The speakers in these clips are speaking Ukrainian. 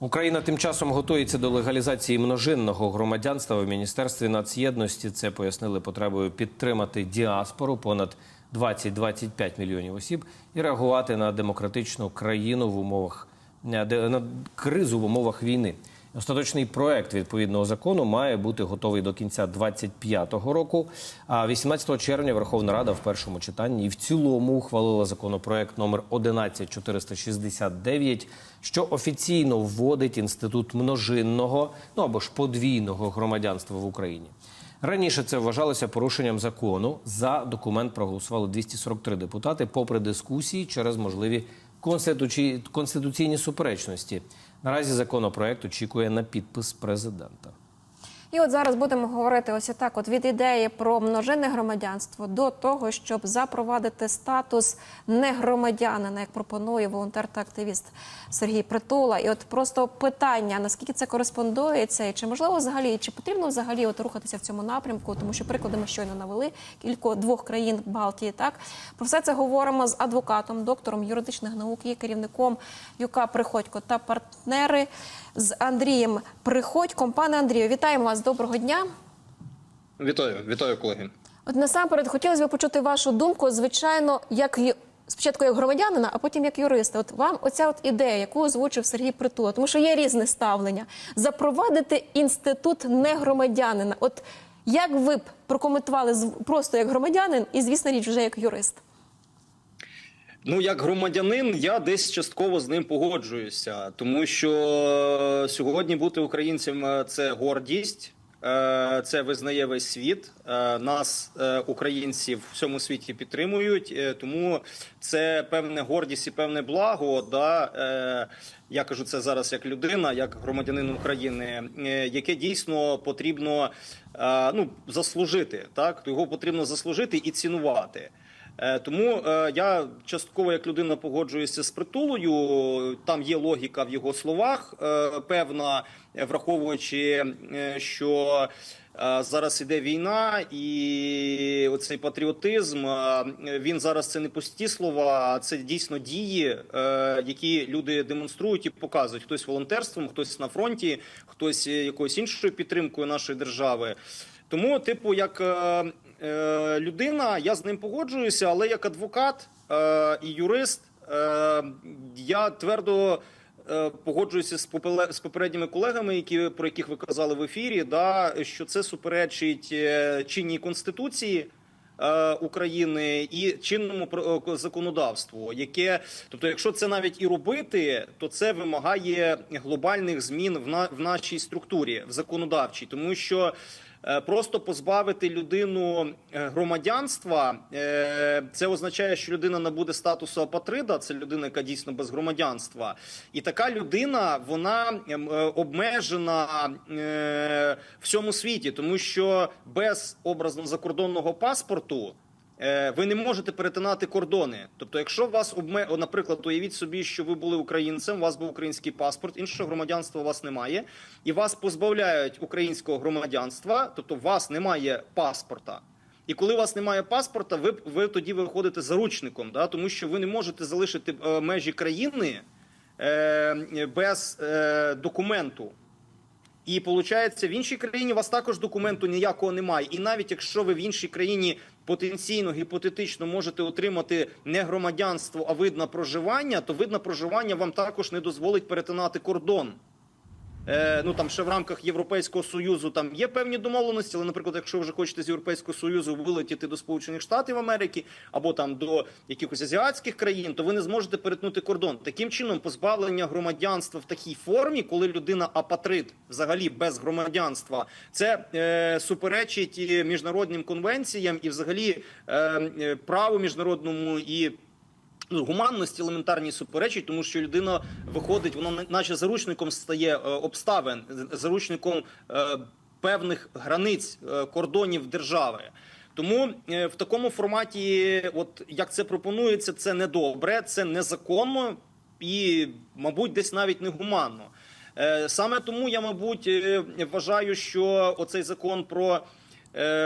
Україна тим часом готується до легалізації множинного громадянства в міністерстві нацєдності. Це пояснили потребою підтримати діаспору понад 20-25 мільйонів осіб і реагувати на демократичну країну в умовах на кризу в умовах війни. Остаточний проект відповідного закону має бути готовий до кінця 2025 року. А 18 червня Верховна Рада в першому читанні і в цілому ухвалила законопроект номер 11469, що офіційно вводить інститут множинного ну або ж подвійного громадянства в Україні. Раніше це вважалося порушенням закону. За документ проголосували 243 депутати, попри дискусії через можливі конституцій- конституційні суперечності. Наразі законопроект очікує на підпис президента. І от зараз будемо говорити ось так: от від ідеї про множинне громадянство до того, щоб запровадити статус негромадянина, як пропонує волонтер та активіст Сергій Притула. І от просто питання: наскільки це кореспондується, і чи можливо взагалі, чи потрібно взагалі от рухатися в цьому напрямку, тому що приклади ми щойно навели кілько двох країн Балтії. Так про все це говоримо з адвокатом, доктором юридичних наук, є керівником ЮК Приходько та партнери з Андрієм Приходьком. Пане Андрію, вітаємо вас. Доброго дня. Вітаю, вітаю, колеги. От насамперед хотілося б почути вашу думку, звичайно, як спочатку як громадянина, а потім як юриста. От вам оця от ідея, яку озвучив Сергій Притула, тому що є різне ставлення, запровадити інститут негромадянина. От як ви б прокоментували просто як громадянин і, звісно, річ вже як юрист? Ну, як громадянин, я десь частково з ним погоджуюся, тому що сьогодні бути українцем е, це гордість, е, це визнає весь світ. Е, Нас, е, українців, в всьому світі підтримують, е, тому це певне гордість і певне благо. Да? е, Я кажу це зараз як людина, як громадянин України, е, яке дійсно потрібно е, ну, заслужити. Так його потрібно заслужити і цінувати. Е, Тому е, я частково як людина погоджуюся з притулою. Там є логіка в його словах, е, певна, враховуючи, що зараз іде війна, і оцей патріотизм він зараз це не пусті слова, а це дійсно дії, які люди демонструють і показують. Хтось волонтерством, хтось на фронті, хтось якоюсь іншою підтримкою нашої держави. Тому, типу, як е, е, людина, я з ним погоджуюся, але як адвокат е, і юрист, е, я твердо е, погоджуюся з, попередніми колегами, які про яких ви казали в ефірі, да, що це суперечить е, чинній конституції. України і чинному законодавству, яке, тобто, якщо це навіть і робити, то це вимагає глобальних змін в на в нашій структурі в законодавчій, тому що просто позбавити людину е, громадянства, е, це означає, що людина набуде статусу апатрида, це людина, яка дійсно без громадянства, і така людина вона ем, е, обмежена е, в всьому світі, тому що без образно закордонного паспорту. Е, Ви не можете перетинати кордони. Тобто, якщо вас обме... Наприклад, уявіть собі, що ви були українцем, у вас був український паспорт, іншого громадянства у вас немає, і вас позбавляють українського громадянства, тобто у вас немає паспорта. І коли у вас немає паспорта, ви, ви тоді виходите заручником, да? тому що ви не можете залишити е, межі країни е, без е, документу. І виходить, в іншій країні у вас також документу ніякого немає. І навіть якщо ви в іншій країні потенційно гіпотетично можете отримати не громадянство, а вид на проживання, то вид на проживання вам також не дозволить перетинати кордон. Е, ну там ще в рамках Європейського союзу там є певні домовленості, але, наприклад, якщо вже хочете з Європейського союзу вилетіти до Сполучених Штатів Америки або там до якихось азіатських країн, то ви не зможете перетнути кордон. Таким чином, позбавлення громадянства в такій формі, коли людина апатрид, взагалі без громадянства, це е, суперечить і міжнародним конвенціям і, взагалі, е, е, праву міжнародному і гуманності елементарній суперечить, тому що людина виходить, вона наче заручником стає е, обставин, заручником е, певних границь е, кордонів держави. Тому в такому форматі, от як це пропонується, це недобре, це незаконно і, мабуть, десь навіть негуманно. Саме тому я, мабуть, вважаю, що оцей закон про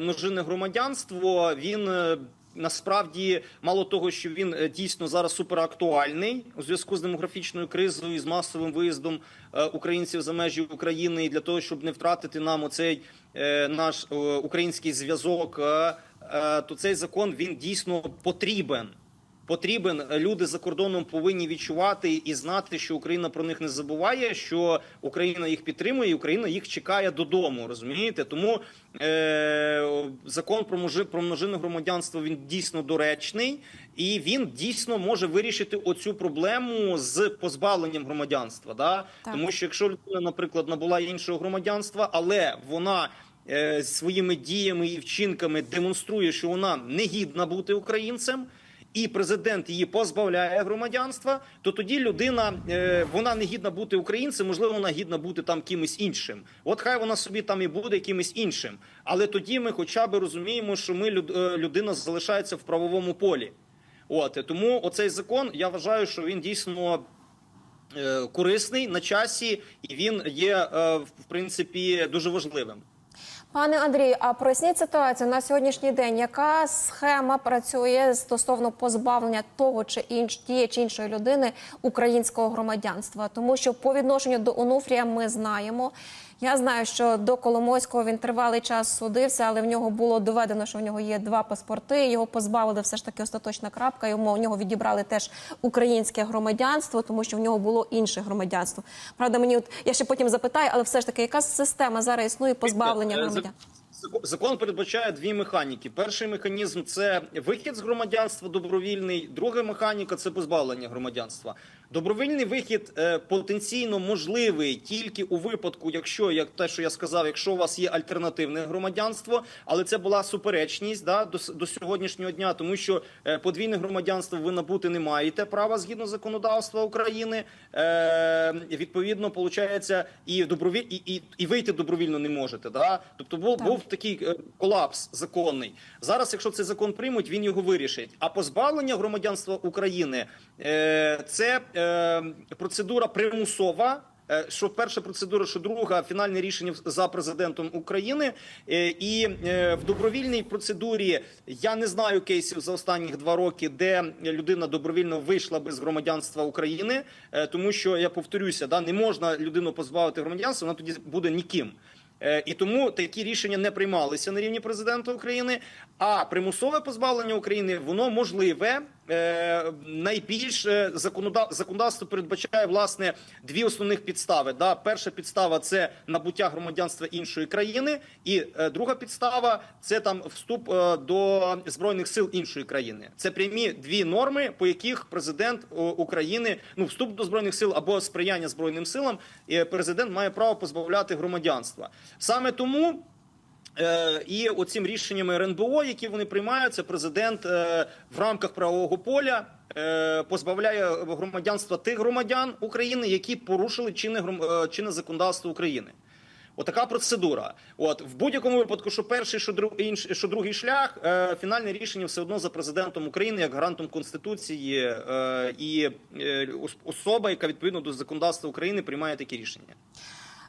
множинне громадянство він насправді мало того, що він е, дійсно зараз суперактуальний у зв'язку з демографічною кризою і з масовим виїздом е, українців за межі України, і для того, щоб не втратити нам оцей е, наш український зв'язок, то цей закон він дійсно потрібен. Потрібен люди за кордоном повинні відчувати і знати, що Україна про них не забуває, що Україна їх підтримує, і Україна їх чекає додому. Розумієте? Тому е, закон про мужи про множинне громадянство він дійсно доречний, і він дійсно може вирішити оцю проблему з позбавленням громадянства. Да? Так. Тому що якщо людина, наприклад, набула іншого громадянства, але вона е, своїми діями і вчинками демонструє, що вона не гідна бути українцем. І президент її позбавляє громадянства, то тоді людина е, вона не гідна бути українцем, можливо, вона гідна бути там кимось іншим. От хай вона собі там і буде кимось іншим. Але тоді ми, хоча б розуміємо, що ми е, людина залишається в правовому полі. От тому оцей закон я вважаю, що він дійсно е, корисний на часі, і він є в принципі дуже важливим. Пане Андрію, а проясніть ситуацію на сьогоднішній день. Яка схема працює стосовно позбавлення того чи інш тієї чи іншої людини українського громадянства? Тому що по відношенню до Онуфрія ми знаємо. Я знаю, що до Коломойського він тривалий час судився, але в нього було доведено, що в нього є два паспорти. Його позбавили все ж таки остаточна крапка. Йому у нього відібрали теж українське громадянство, тому що в нього було інше громадянство. Правда, мені от я ще потім запитаю, але все ж таки, яка система зараз існує позбавлення Е, громадян? Зак- Закон передбачає дві механіки. Перший механізм це вихід з громадянства добровільний. Друга механіка це позбавлення громадянства. Добровільний вихід е, потенційно можливий тільки у випадку, якщо як те, що я сказав, якщо у вас є альтернативне громадянство, але це була суперечність да, до, до сьогоднішнього дня, тому що е, подвійне громадянство ви набути не маєте права згідно законодавства України. Е, відповідно, виходить, і добровіль і, і, і вийти добровільно не можете. Да? Тобто був, був такий е, колапс законний. Зараз, якщо цей закон приймуть, він його вирішить. А позбавлення громадянства України е, це е, процедура примусова. Що перша процедура, що друга фінальне рішення за президентом України, і в добровільній процедурі я не знаю кейсів за останні два роки, де людина добровільно вийшла без громадянства України, тому що я повторюся, да не можна людину позбавити громадянства, вона тоді буде ніким. Е, І тому такі рішення не приймалися на рівні президента України. А примусове позбавлення України воно можливе. Е, Найбільш законодавство передбачає власне дві основних підстави. Да, перша підстава це набуття громадянства іншої країни, і е, друга підстава це там вступ е, до збройних сил іншої країни. Це прямі дві норми, по яких президент України ну вступ до збройних сил або сприяння збройним силам, президент має право позбавляти громадянства. Саме тому. Е, і оцим рішеннями РНБО, які вони приймають, це президент е, в рамках правового поля е, позбавляє громадянства тих громадян України, які порушили чинне чинне законодавство України. Отака процедура. От в будь-якому випадку, що перший, що друг, інший, що другий шлях, фінальне рішення все одно за президентом України як гарантом конституції і особа, яка відповідно до законодавства України приймає такі рішення.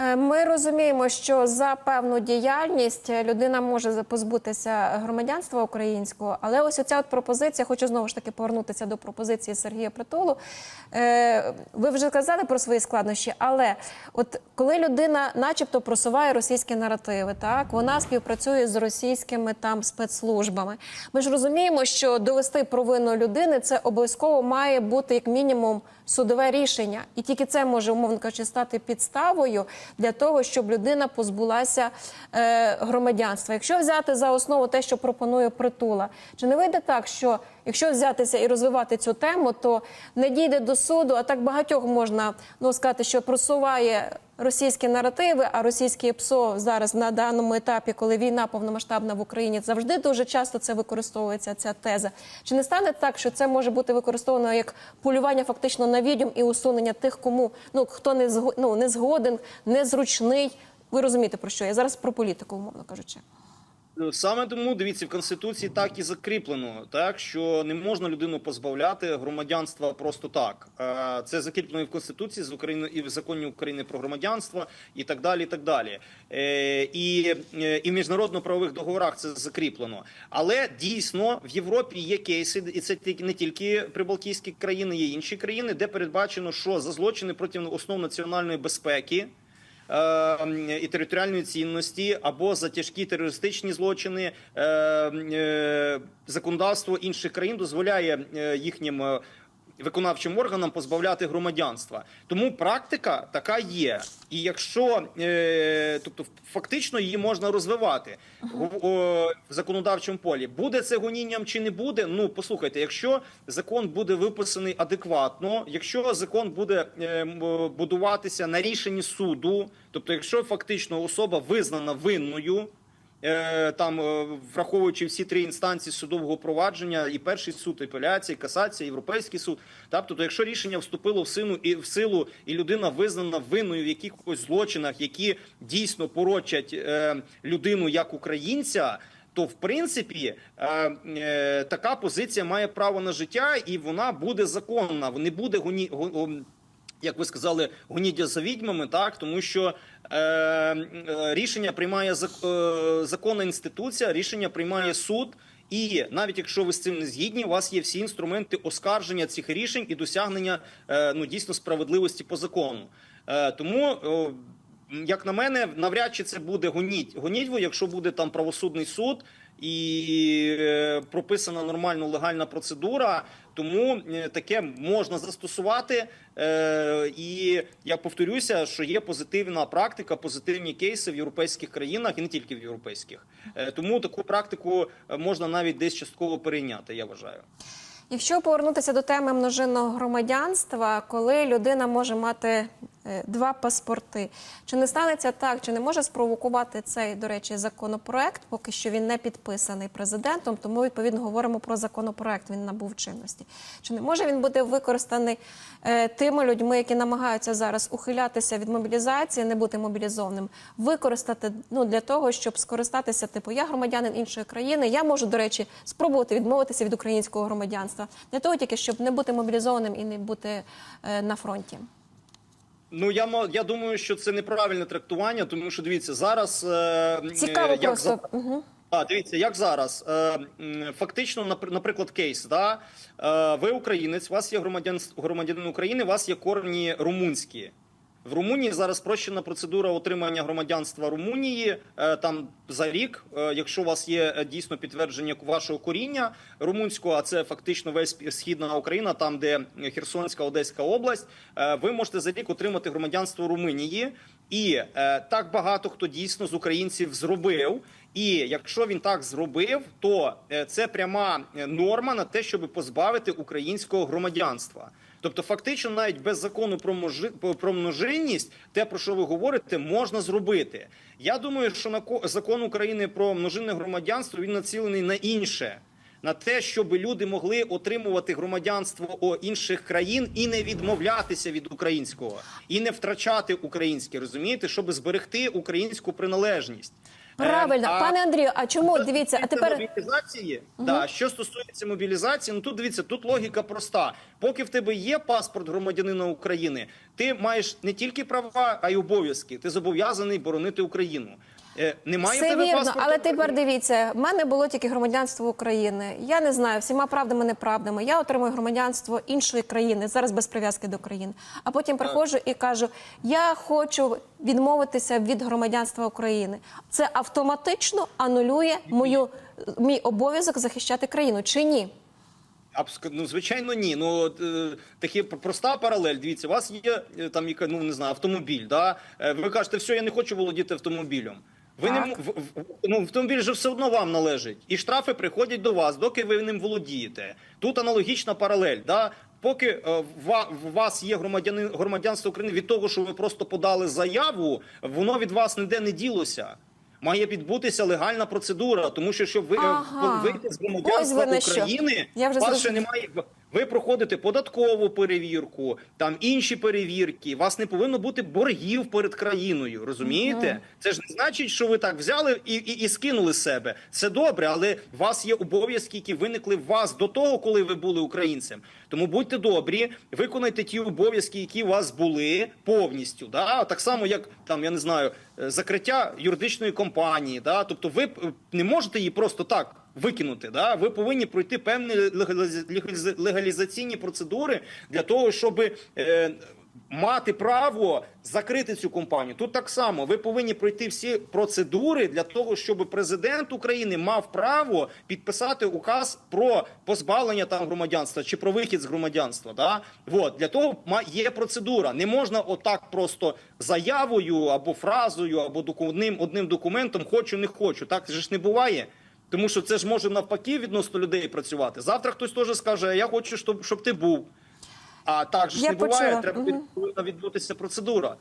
Е, Ми розуміємо, що за певну діяльність людина може позбутися громадянства українського, але ось оця от пропозиція, хочу знову ж таки повернутися до пропозиції Сергія Притулу. Е, Ви вже казали про свої складнощі, але от коли людина, начебто, просуває російські наративи, так вона співпрацює з російськими там спецслужбами. Ми ж розуміємо, що довести провину людини це обов'язково має бути як мінімум судове рішення, і тільки це може, умовно кажучи, стати підставою для того, щоб людина позбулася е, громадянства. Якщо взяти за основу те, що пропонує притула, чи не вийде так, що якщо взятися і розвивати цю тему, то не дійде до суду, а так багатьох можна ну сказати, що просуває. Російські наративи, а російське ПСО зараз на даному етапі, коли війна повномасштабна в Україні, завжди дуже часто це використовується. Ця теза. Чи не стане так, що це може бути використовано як полювання фактично на відьом і усунення тих, кому ну хто не зго- ну, не згоден, незручний? Ви розумієте про що? Я зараз про політику, умовно кажучи. Саме тому дивіться в конституції так і закріплено, так що не можна людину позбавляти громадянства просто так. Е, Це закріплено і в конституції з України і в законі України про громадянство, і так далі. І так далі. Е, І, е, і в міжнародно-правових договорах це закріплено. Але дійсно в Європі є кейси, і це не тільки прибалтійські країни, є інші країни, де передбачено, що за злочини проти основ національної безпеки і територіальної цінності або за тяжкі терористичні злочини. е, е, Законодавство інших країн дозволяє е, їхнім е, виконавчим органам позбавляти громадянства. Тому практика така є. І якщо е, тобто фактично її можна розвивати в, о, в законодавчому полі, буде це гонінням чи не буде? Ну послухайте, якщо закон буде виписаний адекватно, якщо закон буде е, будуватися на рішенні суду, тобто, якщо фактично особа визнана винною. Е, Там е, враховуючи всі три інстанції судового провадження, і перший суд, апеляція, і касація, і європейський суд. Тобто, якщо рішення вступило в силу і в силу, і людина визнана винною в якихось злочинах, які дійсно порочать е, людину як українця. То в принципі така позиція має право на життя, і вона буде законна. Не буде гоні, го- го- як ви сказали, гоніддя за відьмами, так тому що е, е, рішення приймає е, законна інституція, рішення приймає суд. І навіть якщо ви з цим не згідні, у вас є всі інструменти оскарження цих рішень і досягнення е, ну дійсно справедливості по закону. Е, тому. о, як на мене, навряд чи це буде гоніть гонітьво, якщо буде там правосудний суд і е, прописана нормальна легальна процедура. Тому е, таке можна застосувати. Е, і я повторюся, що є позитивна практика, позитивні кейси в європейських країнах і не тільки в європейських. Е, тому таку практику можна навіть десь частково перейняти. Я вважаю. Якщо повернутися до теми множинного громадянства, коли людина може мати два паспорти, чи не станеться так, чи не може спровокувати цей, до речі, законопроект, поки що він не підписаний президентом, тому відповідно говоримо про законопроект. Він набув чинності. Чи не може він бути використаний е, тими людьми, які намагаються зараз ухилятися від мобілізації, не бути мобілізованим, використати ну для того, щоб скористатися, типу, я громадянин іншої країни, я можу, до речі, спробувати відмовитися від українського громадянства для того, тільки щоб не бути мобілізованим і не бути е, на фронті. Ну я я думаю, що це неправильне трактування, тому що дивіться зараз е, Цікаво е, як просто. за- Угу. А, дивіться, як зараз. Е, фактично, напр- наприклад, кейс. Да? Ви українець, у вас є громадян, громадянин України, у вас є корні румунські. В Румунії зараз спрощена процедура отримання громадянства Румунії е, там за рік. Е, якщо у вас є е, дійсно підтвердження вашого коріння румунського, а це фактично весь східна Україна, там де Херсонська, Одеська область, ви можете за рік отримати громадянство Румунії. І так багато хто дійсно з українців зробив. І якщо він так зробив, то це пряма норма на те, щоб позбавити українського громадянства. Тобто, фактично, навіть без закону про можи про множинність, те про що ви говорите, можна зробити. Я думаю, що на ко- закон України про множинне громадянство він націлений на інше. На те, щоб люди могли отримувати громадянство інших країн і не відмовлятися від українського, і не втрачати українське, розумієте, щоб зберегти українську приналежність. Правильно, а- пане Андрію. А чому дивіться? А тепер мобілізації, да, що стосується мобілізації, ну тут дивіться, тут логіка проста. Поки в тебе є паспорт громадянина України, ти маєш не тільки права, а й обов'язки. Ти зобов'язаний боронити Україну. Е, Немає все вірно, паспорта але тепер дивіться, в мене було тільки громадянство України. Я не знаю всіма правдами, неправдами. Я отримую громадянство іншої країни зараз без прив'язки до країни. А потім приходжу і кажу: я хочу відмовитися від громадянства України. Це автоматично анулює мою мій обов'язок захищати країну чи ні? Ну, звичайно, ні. Ну е, такі проста паралель. Дивіться, у вас є е, там ну не знаю, автомобіль. Да? Ви кажете, все, я не хочу володіти автомобілем. Ви не в, в- ну, автомобіль же все одно вам належить, і штрафи приходять до вас, доки ви ним володієте. Тут аналогічна паралель. Да? Поки е, в вас є громадянин громадянство України від того, що ви просто подали заяву, воно від вас ніде не ділося. Має відбутися легальна процедура, тому що щоб ви е, Ага. вийти з громадянства. України, Я вже вас ще немає. Ви проходите податкову перевірку, там інші перевірки. Вас не повинно бути боргів перед країною. Розумієте? Це ж не значить, що ви так взяли і, і, і скинули себе. Це добре, але у вас є обов'язки, які виникли в вас до того, коли ви були українцем. Тому будьте добрі, виконайте ті обов'язки, які у вас були повністю. Да? Так само, як там я не знаю, е, закриття юридичної компанії. Да? Тобто, ви не можете її просто так викинути. Да? Ви повинні пройти певні легаліз- легаліз- легалізаційні процедури для того, щоб е, мати право закрити цю компанію. Тут так само ви повинні пройти всі процедури для того, щоб президент України мав право підписати указ про позбавлення там громадянства чи про вихід з громадянства. Да? Вот. Для того є процедура. Не можна отак просто заявою або фразою, або одним, одним документом хочу, не хочу. Так же ж не буває. Тому що це ж може навпаки відносно людей працювати. Завтра хтось теж скаже, я хочу, щоб, щоб ти був. А так же ж Я не буває. почула. Треба Мгм. повинна відбутися процедура.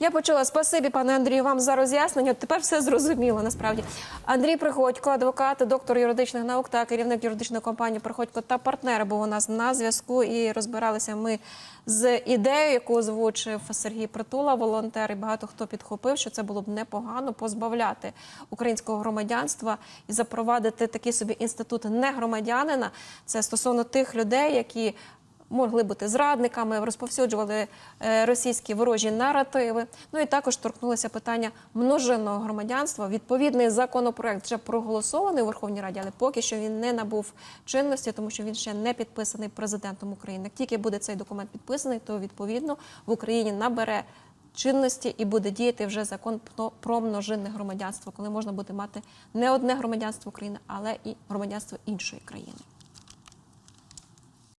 Я почула. Спасибі, пане Андрію, вам за роз'яснення. Тепер все зрозуміло. Насправді Андрій Приходько, адвокат, доктор юридичних наук та керівник юридичної компанії Приходько та партнер був у нас на зв'язку. І розбиралися ми з ідеєю, яку озвучив Сергій Притула, волонтер. І багато хто підхопив, що це було б непогано позбавляти українського громадянства і запровадити такий собі інститут негромадянина. Це стосовно тих людей, які могли бути зрадниками, розповсюджували е, російські ворожі наративи. Ну і також торкнулося питання множинного громадянства. Відповідний законопроект вже проголосований у Верховній Раді, але поки що він не набув чинності, тому що він ще не підписаний президентом України. Як тільки буде цей документ підписаний, то відповідно в Україні набере. Чинності і буде діяти вже закон про- про множинне громадянство, коли можна буде мати не одне громадянство України, але і громадянство іншої країни.